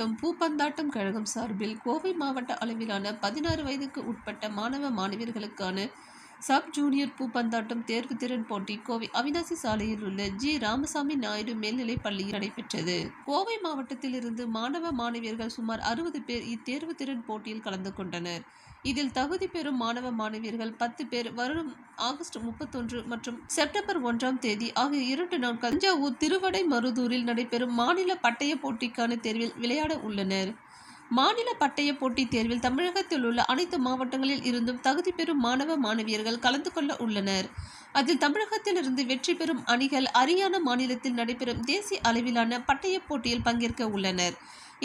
மாவட்டம் பூப்பந்தாட்டம் கழகம் சார்பில் கோவை மாவட்ட அளவிலான பதினாறு வயதுக்கு உட்பட்ட மாணவ மாணவியர்களுக்கான சப் ஜூனியர் பூப்பந்தாட்டம் தேர்வு திறன் போட்டி கோவை அவினாசி சாலையில் உள்ள ஜி. ராமசாமி நாயுடு மேல்நிலைப் பள்ளியில் நடைபெற்றது. கோவை மாவட்டத்திலிருந்து மாணவ மாணவியர்கள் சுமார் அறுபது பேர் இத்தேர்வு திறன் போட்டியில் கலந்து கொண்டனர். இதில் தகுதி பெறும் மாணவ மாணவியர்கள் பத்து பேர் வரும் ஆகஸ்ட் முப்பத்தொன்று மற்றும் செப்டம்பர் ஒன்றாம் தேதி ஆகிய இரண்டு நாட்கள் தஞ்சாவூர் திருவடை மருதூரில் நடைபெறும் மாநில பட்டய போட்டிக்கான தேர்வில் விளையாட உள்ளனர். மாநில பட்டய போட்டித் தேர்வில் தமிழகத்தில் உள்ள அனைத்து மாவட்டங்களில் இருந்தும் தகுதி பெறும் மாணவ மாணவியர்கள் கலந்து கொள்ள உள்ளனர். அதில் தமிழகத்திலிருந்து வெற்றி பெறும் அணிகள் அரியானா மாநிலத்தில் நடைபெறும் தேசிய அளவிலான பட்டய போட்டியில் பங்கேற்க உள்ளனர்.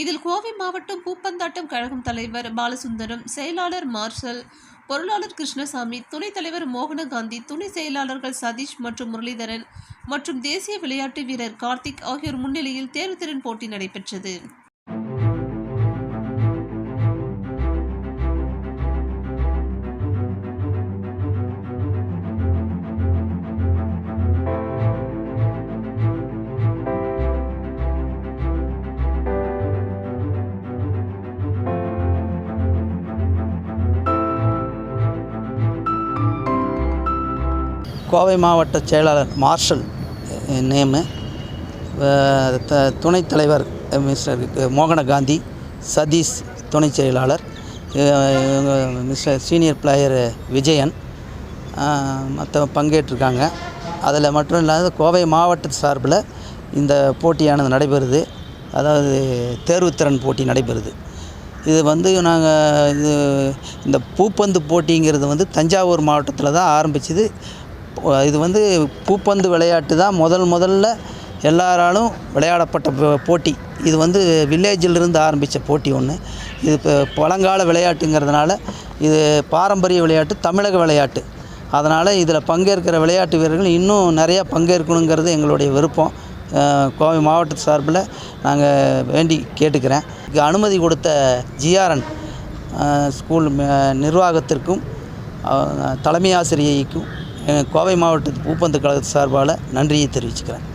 இதில் கோவை மாவட்டம் பூப்பந்தாட்டம் கழகம் தலைவர் பாலசுந்தரம் செயலாளர் மார்ஷல் பொருளாளர் கிருஷ்ணசாமி துணைத் தலைவர் மோகனகாந்தி துணை செயலாளர்கள் சதீஷ் மற்றும் முரளிதரன் மற்றும் தேசிய விளையாட்டு வீரர் கார்த்திக் ஆகியோர் முன்னிலையில் தேர்வுத்திறன் போட்டி நடைபெற்றது. கோவை மாவட்ட செயலாளர் மார்ஷல் நேமு. த துணைத் தலைவர் மிஸ்டர் மோகன காந்தி சதீஷ் துணை செயலாளர் மிஸ்டர் சீனியர் பிளேயர் விஜயன் மற்ற பங்கேற்றிருக்காங்க. அதில் மட்டும் இல்லாத கோவை மாவட்ட சார்பில் இந்த போட்டியானது நடைபெறுது. அதாவது தேர்வுத்திறன் போட்டி நடைபெறுது. இது வந்து நாங்கள் இது இந்த பூப்பந்து போட்டிங்கிறது வந்து தஞ்சாவூர் மாவட்டத்தில் தான் ஆரம்பிச்சது. இது வந்து பூப்பந்து விளையாட்டு தான் முதல் முதல்ல எல்லாராலும் விளையாடப்பட்ட போட்டி. இது வந்து வில்லேஜிலிருந்து ஆரம்பித்த போட்டி ஒன்று இது இப்போ பழங்கால விளையாட்டுங்கிறதுனால இது பாரம்பரிய விளையாட்டு தமிழக விளையாட்டு. அதனால் இதில் பங்கேற்கிற விளையாட்டு வீரர்கள் இன்னும் நிறையா பங்கேற்கணுங்கிறது எங்களுடைய விருப்பம். கோவை மாவட்ட சார்பில் நாங்கள் வேண்டி கேட்டுக்கிறேன். இங்கே அனுமதி கொடுத்த ஜிஆர்என் ஸ்கூல் நிர்வாகத்திற்கும் தலைமை ஆசிரியைக்கும் கோவை மாவட்ட பூப்பந்து கழகத்து சார்பால் நன்றியை தெரிவிச்சுக்கிறேன்.